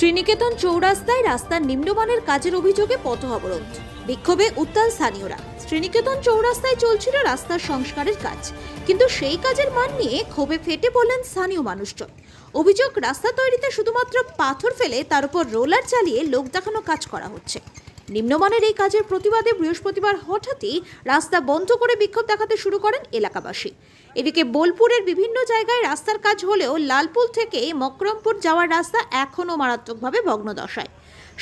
শ্রীনিকেতন চৌরাস্তায় রাস্তার নিম্নমানের কাজের অভিযোগে পথ অবরোধ বিক্ষোভে উত্তাল স্থানীয়রা। শ্রীনিকেতন চৌরাস্তায় চলছিল রাস্তার সংস্কারের কাজ। কিন্তু সেই কাজের মান নিয়ে ক্ষোভে ফেটে পড়লেন স্থানীয় মানুষজন। অভিযোগ, রাস্তা তৈরিতে শুধুমাত্র পাথর ফেলে তার উপর রোলার চালিয়ে লোক দেখানো কাজ করা হচ্ছে। নিম্নমানের এই কাজের প্রতিবাদে বৃহস্পতিবার হঠাৎই রাস্তা বন্ধ করে বিক্ষোভ দেখাতে শুরু করেন এলাকাবাসী। এদিকে বোলপুরের বিভিন্ন জায়গায় রাস্তার কাজ হলেও লালপুল থেকে মকরমপুর যাওয়ার রাস্তা এখনও মারাত্মকভাবে ভগ্নদশায়।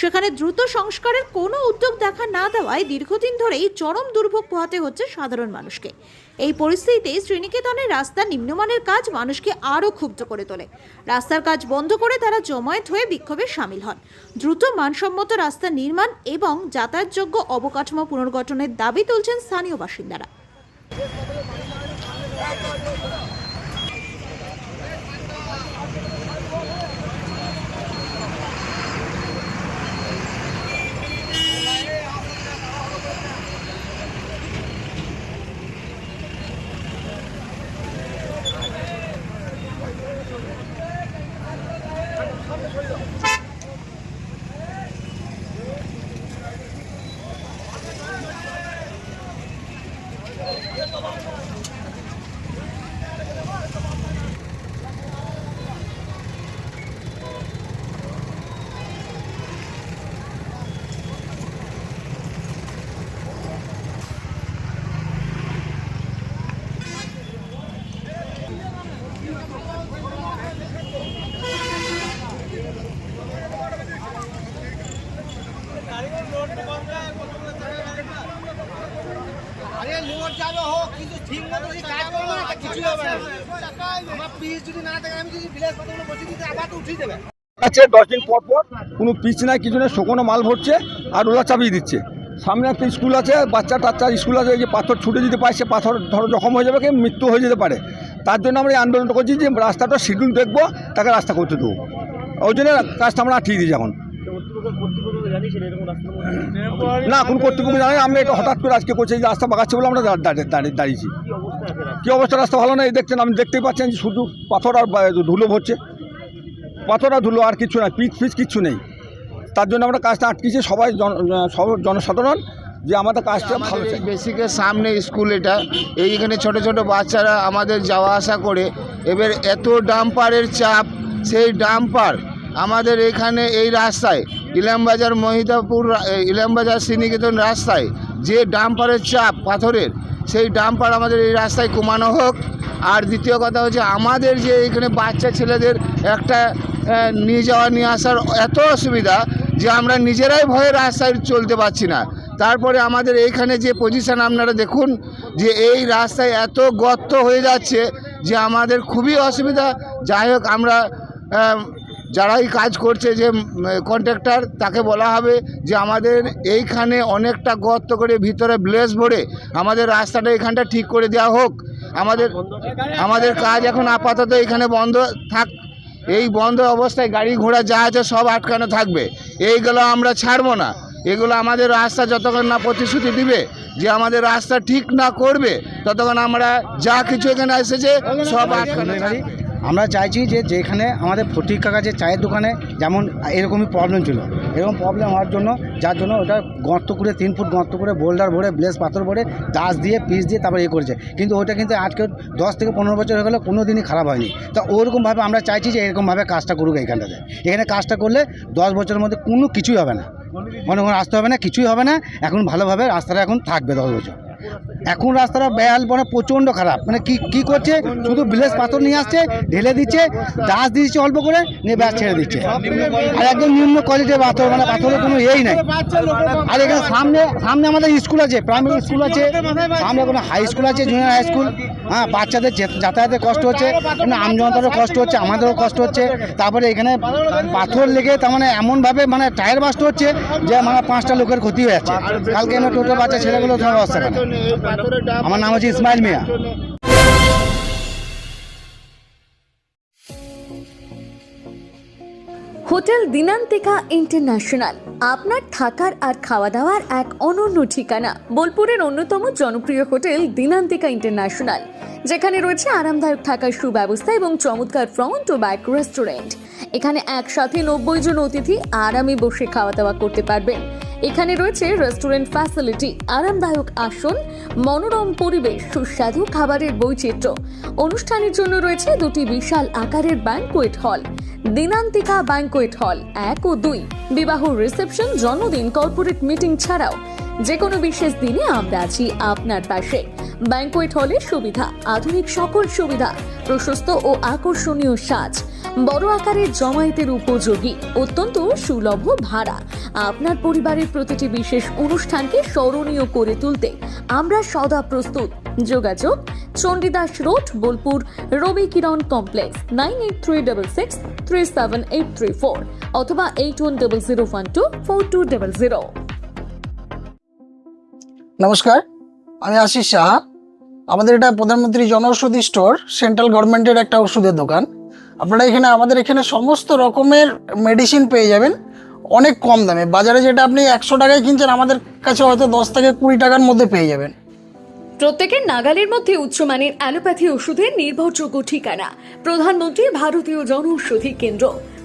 সেখানে দ্রুত সংস্কারের কোনো উদ্যোগ দেখা না দেওয়ায় দীর্ঘদিন ধরেই চরম দুর্ভোগ পোহাতে হচ্ছে সাধারণ মানুষকে। এই পরিস্থিতিতে শ্রীনিকেতনের রাস্তা নিম্নমানের কাজ মানুষকে আরও ক্ষুব্ধ করে তোলে। রাস্তার কাজ বন্ধ করে তারা জমায়েত হয়ে বিক্ষোভে সামিল হন। দ্রুত মানসম্মত রাস্তা নির্মাণ এবং যাতায়াতযোগ্য অবকাঠামো পুনর্গঠনের দাবি তুলছেন স্থানীয় বাসিন্দারা আরে লোড যাবে হোক কিন্তু ঠিক মতো যদি কাজ করব না কিছু হবে না দিতে আছে, দশ দিন পর পর কোনো পিচ নাই, কিছু নেই, শুকনো মাল ভরছে আর ওরা চাপিয়ে দিচ্ছে। সামনে একটা স্কুল আছে, বাচ্চা টাচ্চার স্কুল আছে যে পাথর ছুটে যদি পায় সে পাথর ধরো জখম হয়ে যাবে কি মৃত্যু হয়ে যেতে পারে। তার জন্য আমরা এই আন্দোলনটা করছি যে রাস্তাটা শিডিউল দেখব, তাকে রাস্তা করতে দেবো। ওই জন্য কাজটা আমরা আঠিয়ে দিই এখন। না, কোনো কর্তৃপক্ষ জানে আমরা এটা হঠাৎ করে আজকে করছি রাস্তা বাগাচ্ছে বলে আমরা দাঁড়িয়ে দাঁড়িয়ে দাঁড়িয়েছি। কী অবস্থা? রাস্তা ভালো নেই? দেখছেন আপনি দেখতেই পাচ্ছেন যে শুধু পাথর আর ধুলো ভরছে। পাথর আর ধুলো আর কিছু না পিচ ফিচ কিচ্ছু নেই। তার জন্য আমরা কাজটা আটকেছি সবাই জন জনসাধারণ যে আমাদের কাজটা ভালো বেসিকের সামনে স্কুল এটা। এইখানে ছোট ছোট বাচ্চারা আমাদের যাওয়া আসা করে। এবার এত ডাম্পারের চাপ সেই ডাম্পার আমাদের এখানে এই রাস্তায় ইলামবাজার মহিদাপুর ইলামবাজার শ্রীনিকেতন রাস্তায় যে ডাম্পারের চাপ পাথরের সেই ডাম্পার আমাদের এই রাস্তায় কমানো হোক। আর দ্বিতীয় কথা হচ্ছে আমাদের যে এখানে বাচ্চা ছেলেদের একটা নিয়ে যাওয়া নিয়ে আসার এত অসুবিধা যে আমরা নিজেরাই ভয়ে রাস্তায় চলতে পারছি না। তারপরে আমাদের এইখানে যে পজিশান আপনারা দেখুন যে এই রাস্তায় এত গর্ত হয়ে যাচ্ছে যে আমাদের খুবই অসুবিধা। যাই হোক আমরা আম, যারাই কাজ করছে যে কন্ট্রাক্টর তাকে বলা হবে যে আমাদের এইখানে অনেকটা গর্ত করে ভিতরে ব্লেস ভরে আমাদের রাস্তাটা এখানটা ঠিক করে দেওয়া হোক। আমাদের আমাদের কাজ এখন আপাতত এখানে বন্ধ থাক। এই বন্ধ অবস্থায় গাড়ি ঘোড়া যা আছে সব আটকানো থাকবে। এইগুলো আমরা ছাড়বো না। এগুলো আমাদের রাস্তা যতক্ষণ না প্রতিশ্রুতি দিবে যে আমাদের রাস্তা ঠিক না করবে, ততক্ষণ আমরা যা কিছু এখানে এসেছে সব আটকানো থাকবে। আমরা চাইছি যে যেখানে আমাদের ফটিক কাকা যে চায়ের দোকানে যেমন এরকমই প্রবলেম ছিল। এরকম প্রবলেম হওয়ার জন্য, যার জন্য ওটা গর্ত করে তিন ফুট গর্ত করে বোল্ডার ভরে ব্লেস পাথর ভরে, দাস দিয়ে পিস দিয়ে তারপরে এ করেছে। কিন্তু ওটা কিন্তু আজকে দশ থেকে পনেরো বছর হয়ে গেলে কোনো দিনই খারাপ হয়নি। তা ওরকমভাবে আমরা চাইছি যে এরকমভাবে কাজটা করুক এইখানটাতে। এখানে কাজটা করলে দশ বছরের মধ্যে কোনো কিছুই হবে না। মনে কোনো আসতে হবে না, কিছুই হবে না। এখন ভালোভাবে রাস্তাটা এখন থাকবে দশ বছর। এখন রাস্তাটা বেহাল মানে প্রচণ্ড খারাপ। মানে কি কি করছে? শুধু ব্লেস পাথর নিয়ে আসছে, ঢেলে দিচ্ছে, দাস দিচ্ছে অল্প করে, নিয়ে ব্যাস ছেড়ে দিচ্ছে। আর একদম নিম্ন কোয়ালিটির পাথর মানে পাথরের কোনো ইয়েই নাই। আর এখানে সামনে সামনে আমাদের স্কুল আছে প্রাইমারি স্কুল আছে, সামনে কোনো হাই স্কুল আছে জুনিয়র হাই স্কুল হ্যাঁ বাচ্চাদের যাতায়াতের কষ্ট হচ্ছে আমজনতারও কষ্ট হচ্ছে, আমাদেরও কষ্ট হচ্ছে। তারপরে এখানে পাথর লেগে, তার মানে এমনভাবে মানে টায়ার বাস্ট হচ্ছে যে মানে পাঁচটা লোকের ক্ষতি হয়ে যাচ্ছে। কালকে এনে টোটো বাচ্চা, ছেলেগুলো সব অবস্থা আমার নাম হচ্ছে ইসমাইল মিয়া। হোটেল দিনান্তিকা ইন্টারন্যাশনাল, আপনার থাকার আর খাওয়া দাওয়ার এক অনন্য ঠিকানা, বোলপুরের অন্যতম জনপ্রিয় হোটেল দিনান্তিকা ইন্টারন্যাশনাল, যেখানে রয়েছে আরামদায়ক থাকার সুব্যবস্থা এবং চমৎকার ফ্রন্ট ও ব্যাক রেস্টুরেন্ট এখানে একসাথে নব্বই জন অতিথি আরামে বসে খাওয়া দাওয়া করতে পারবেন। এখানে রয়েছে রেস্টুরেন্ট ফ্যাসিলিটি আরামদায়ক আসন, মনোরম পরিবেশ, সুস্বাদু খাবারের বৈচিত্র্য। অনুষ্ঠানের জন্য রয়েছে দুটি বিশাল আকারের banquet hall Dinantika banquet hall এক ও দুই। বিবাহ রিসেপশন জন্মদিন কর্পোরেট মিটিং ছাড়াও যে কোনো বিশেষ দিনে আমরা আছি আপনার পাশে। ব্যাংকোয়েট হলের সুবিধা, আধুনিক সকল সুবিধা, প্রশস্ত ও আকর্ষণীয় সাজ। বড় আকারের জমায়েতের উপযোগী, অত্যন্ত সুলভ ভাড়া। আপনার পরিবারের প্রতিটি বিশেষ অনুষ্ঠানকে স্মরণীয় করে তুলতে আমরা সদা প্রস্তুত। যোগাযোগ, Chandidas road, Bolpur, Rabi Kiran complex, nine eight three double six three seven eight three four অথবা eight one double zero one two four two double zero. নমস্কার, আমি আশিস সাহা। আমাদের এটা প্রধানমন্ত্রী জনঔষধি স্টোর, সেন্ট্রাল গভর্নমেন্টের একটা ওষুধের দোকান। আপনারা এখানে আমাদের এখানে সমস্ত রকমের মেডিসিন পেয়ে যাবেন। অনেক কম দামে। বাজারে যেটা আপনি একশো টাকায় কিনছেন, আমাদের কাছে হয়তো দশ থেকে কুড়ি টাকার মধ্যে পেয়ে যাবেন। প্রত্যেকের নাগালের মধ্যে উচ্চমানের অ্যালোপ্যাথি ওষুধের নির্ভরযোগ্য ঠিকানা। প্রধানমন্ত্রী ভারতীয় জনৌষধি কেন্দ্র।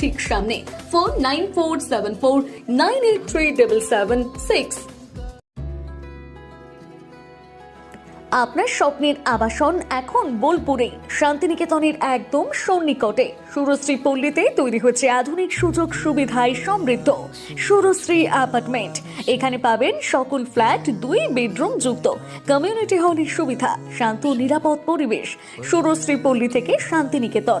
ঠিক সামনে। Four nine four seven four nine eight three seven six. আপনার স্বপ্নের আবাসন এখন বোলপুরে। শান্তিনিকেতনের একদম সন্নিকটে। সুরশ্রী পল্লীতে তৈরি হচ্ছে আধুনিক সুযোগ সুবিধায় সমৃদ্ধ। সুরশ্রী অ্যাপার্টমেন্ট। এখানে পাবেন সকল ফ্ল্যাট, দুই বেডরুম যুক্ত। কমিউনিটি হলের সুবিধা, শান্ত নিরাপদ পরিবেশ। সুরশ্রী পল্লী থেকে শান্তিনিকেতন।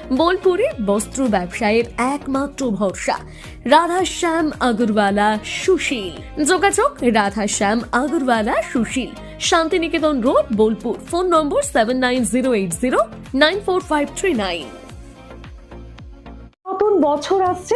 বোলপুরে বস্ত্র ব্যবসায়ের একমাত্র ভরসা। রাধাশ্যাম আগরওয়ালা, সুশীল। যোগাযোগ Radhashyam Agarwala, Sushil. Santiniketan road, Bolpur. Phone number seven nine zero eight zero nine four five three nine নতুন বছর আসছে